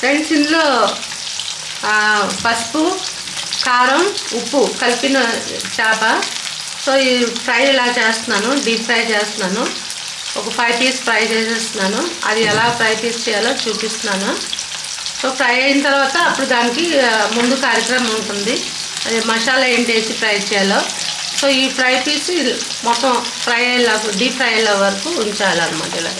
Friends ఇందులో పసుపు కారం ఉప్పు కలిపిన చేప. సో ఈ ఫ్రై ఇలా చేస్తున్నాను? డీప్ ఫ్రై చేస్తున్నాను. ఒక ఫైవ్ పీస్ ఫ్రై చేసేస్తున్నాను. అది ఎలా ఫ్రై పీస్ చేయాలో చూపిస్తున్నాను. సో ఫ్రై అయిన తర్వాత అప్పుడు దానికి ముందు కార్యక్రమం ఉంటుంది. అది మసాలా ఏంటి వేసి ఫ్రై చేయాలో. సో ఈ ఫ్రై పీస్ మొత్తం ఫ్రై అయ్యేలా డీప్ ఫ్రై అయ్యే వరకు ఉంచాలన్నమాట ఇలా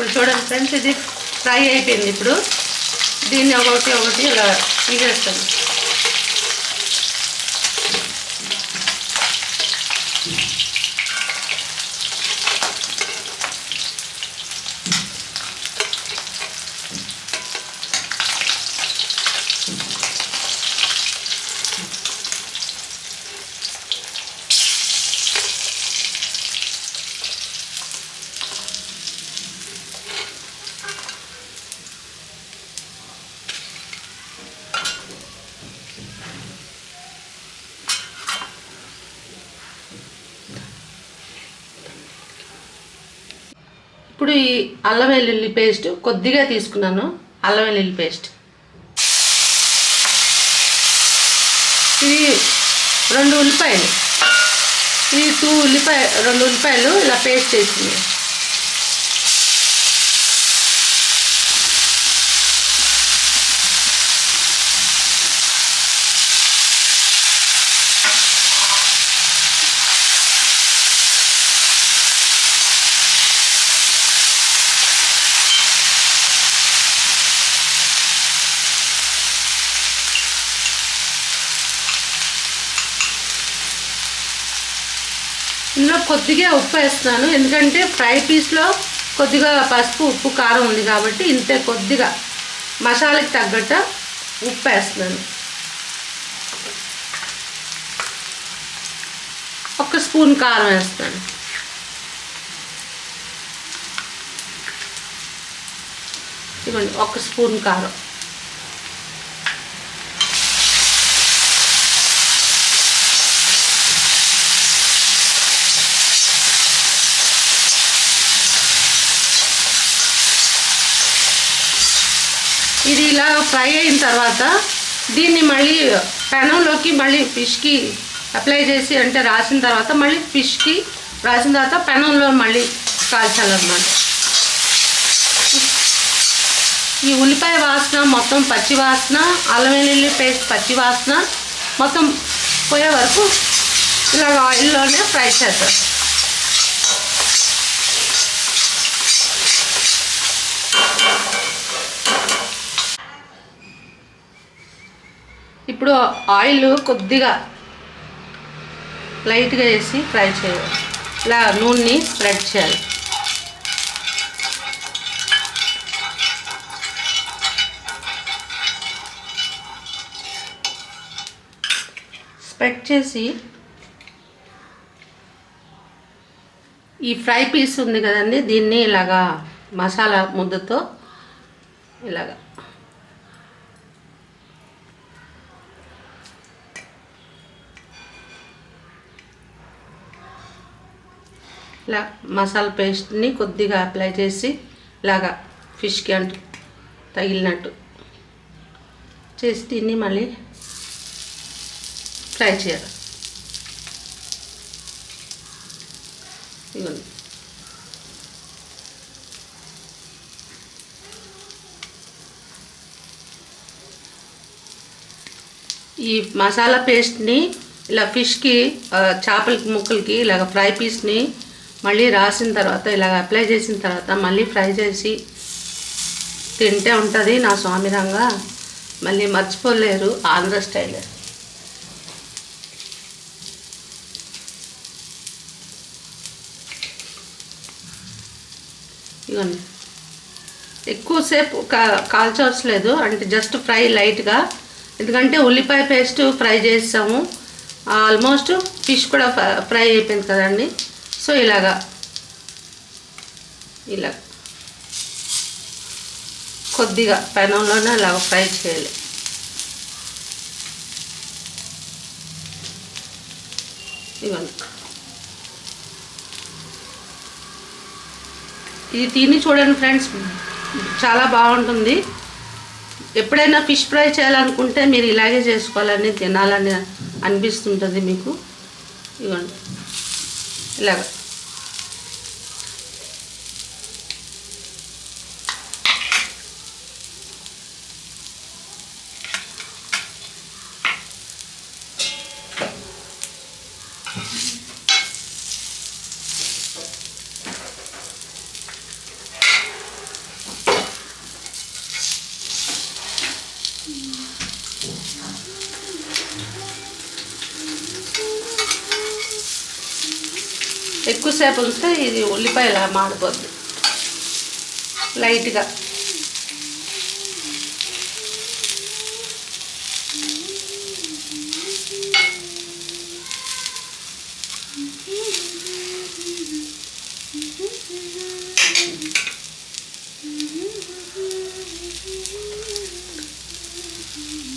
ఇప్పుడు చూడండి ఫ్రెండ్స్ ఇది ఫ్రై అయిపోయింది ఇప్పుడు. దీన్ని ఒకటి ఒకటి ఇలా తీసేస్తాను. ఇప్పుడు ఈ అల్లం వెల్లుల్లి పేస్ట్ కొద్దిగా తీసుకున్నాను. అల్లం వెల్లుల్లి పేస్ట్. ఇది రెండు ఉల్లిపాయలు. ఇది టూ ఉల్లిపాయ రెండు ఉల్లిపాయలు ఇలా పేస్ట్ చేసింది ఇందులో కొద్దిగా ఉప్పు వేస్తున్నాను. ఎందుకంటే ఫ్రై పీస్లో కొద్దిగా పసుపు ఉప్పు కారం ఉంది కాబట్టి ఇంతే కొద్దిగా మసాలాకి తగ్గట్టు ఉప్పు వేస్తున్నాను. ఒక స్పూన్ కారం వేస్తాను ఇవ్వండి ఒక స్పూన్ కారం. ఇది ఇలా ఫ్రై అయిన తర్వాత దీన్ని మళ్ళీ పెనంలోకి మళ్ళీ ఫిష్కి అప్లై చేసి అంటే రాసిన తర్వాత మళ్ళీ ఫిష్కి రాసిన తర్వాత పెనంలో మళ్ళీ కాల్చాలన్నమాట. ఈ ఉల్లిపాయ వాసన మొత్తం పచ్చి వాసన అల్లం వెల్లుల్లి పేస్ట్ పచ్చి వాసన మొత్తం పోయే వరకు ఇలా ఆయిల్లోనే ఫ్రై చేస్తారు ఇప్పుడు ఆయిల్ కొద్దిగా లైట్గా వేసి ఫ్రై చేయాలి. ఇలా నూనెని స్ప్రెడ్ చేయాలి. స్ప్రెడ్ చేసి ఈ ఫ్రై పీస్ ఉంది కదండి దీన్ని ఇలాగా మసాలా ముద్దతో ఇలాగా ఇలా మసాలా పేస్ట్ని కొద్దిగా అప్లై చేసి ఇలాగా ఫిష్కి అంటు తగిలినట్టు చేసి దీన్ని మళ్ళీ ఫ్రై చేయాలి. ఇవ్వండి ఈ మసాలా పేస్ట్ని ఇలా ఫిష్కి చేపల చేపలకి ముక్కలకి ఇలాగ ఫ్రై పీస్ని మళ్ళీ రాసిన తర్వాత ఇలాగ అప్లై చేసిన తర్వాత మళ్ళీ ఫ్రై చేసి తింటే ఉంటుంది నా స్వామిరంగా మళ్ళీ మర్చిపోలేరు ఆంధ్ర స్టైల్. ఇవన్నీ ఎక్కువసేపు కా కాల్చవసలేదు అంటే జస్ట్ ఫ్రై లైట్గా ఎందుకంటే ఉల్లిపాయ పేస్ట్ ఫ్రై చేసాము. ఆల్మోస్ట్ ఫిష్ కూడా ఫ్రై అయిపోయింది కదండి. సో ఇలాగా. ఇలా. కొద్దిగా పెనంలోనే అలా ఫ్రై చేయాలి. ఇవ్వండి ఇది తిని చూడండి ఫ్రెండ్స్ చాలా బాగుంటుంది. ఎప్పుడైనా ఫిష్ ఫ్రై చేయాలనుకుంటే మీరు ఇలాగే చేసుకోవాలని తినాలని అనిపిస్తుంటుంది మీకు. ఇవ్వండి ఇలాగ ఎక్కువసేపు ఉంచితే ఇది ఉల్లిపాయలా మాడిపోద్ది. లైట్గా.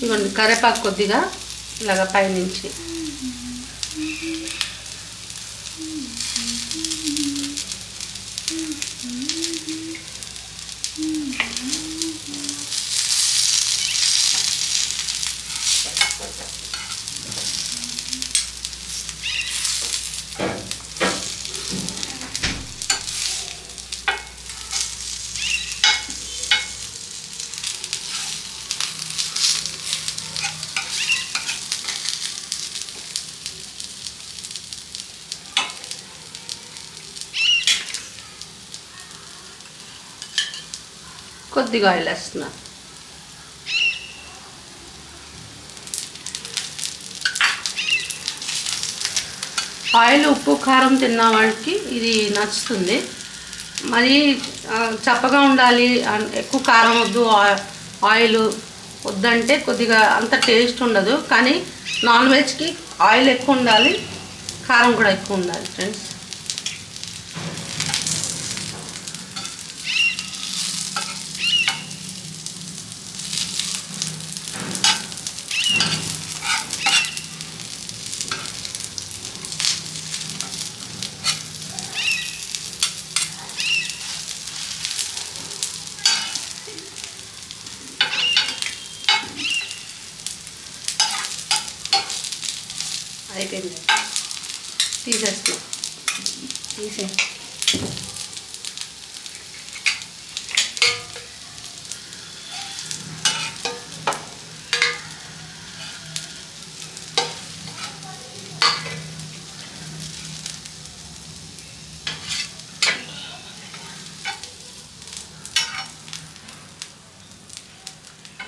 ఇవ్వండి కరేపాకు కొద్దిగా ఇలాగ పైనుంచి. కొద్దిగా ఆయిల్ వేస్తున్నా. ఆయిల్ ఉప్పు కారం తిన్న వాళ్ళకి ఇది నచ్చుతుంది. మరి చప్పగా ఉండాలి ఎక్కువ కారం వద్దు ఆయిల్ వద్దంటే కొద్దిగా అంత టేస్ట్ ఉండదు. కానీ నాన్ వెజ్కి ఆయిల్ ఎక్కువ ఉండాలి కారం కూడా ఎక్కువ ఉండాలి ఫ్రెండ్స్. అయిపోయింది తీసేస్తున్నా తీసే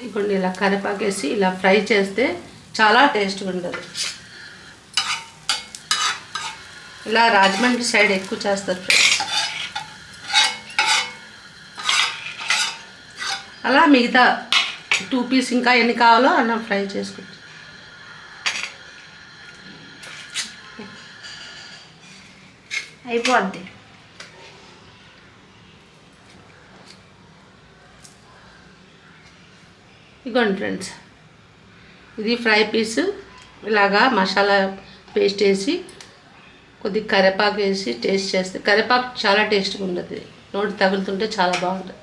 ఇప్పుడు ఇలా కరివేపాకేసి ఇలా ఫ్రై చేస్తే చాలా టేస్ట్గా ఉంటుంది. ఇలా రాజమండ్రి సైడ్ ఎక్కువ చేస్తారు ఫ్రెండ్స్. అలా మిగతా టూ పీస్ ఇంకా ఎన్ని కావాలో అన్న ఫ్రై చేసుకుంటాం. అయిపోద్ది. ఇదిగోండి ఫ్రెండ్స్. ఇది ఫ్రై పీస్. ఇలాగా మసాలా పేస్ట్ వేసి కొద్దిగా కరివేపాకు వేసి టేస్ట్ చేస్తే కరివేపాకు చాలా టేస్ట్గా ఉంటుంది నోటి తగులుతుంటే చాలా బాగుంటుంది.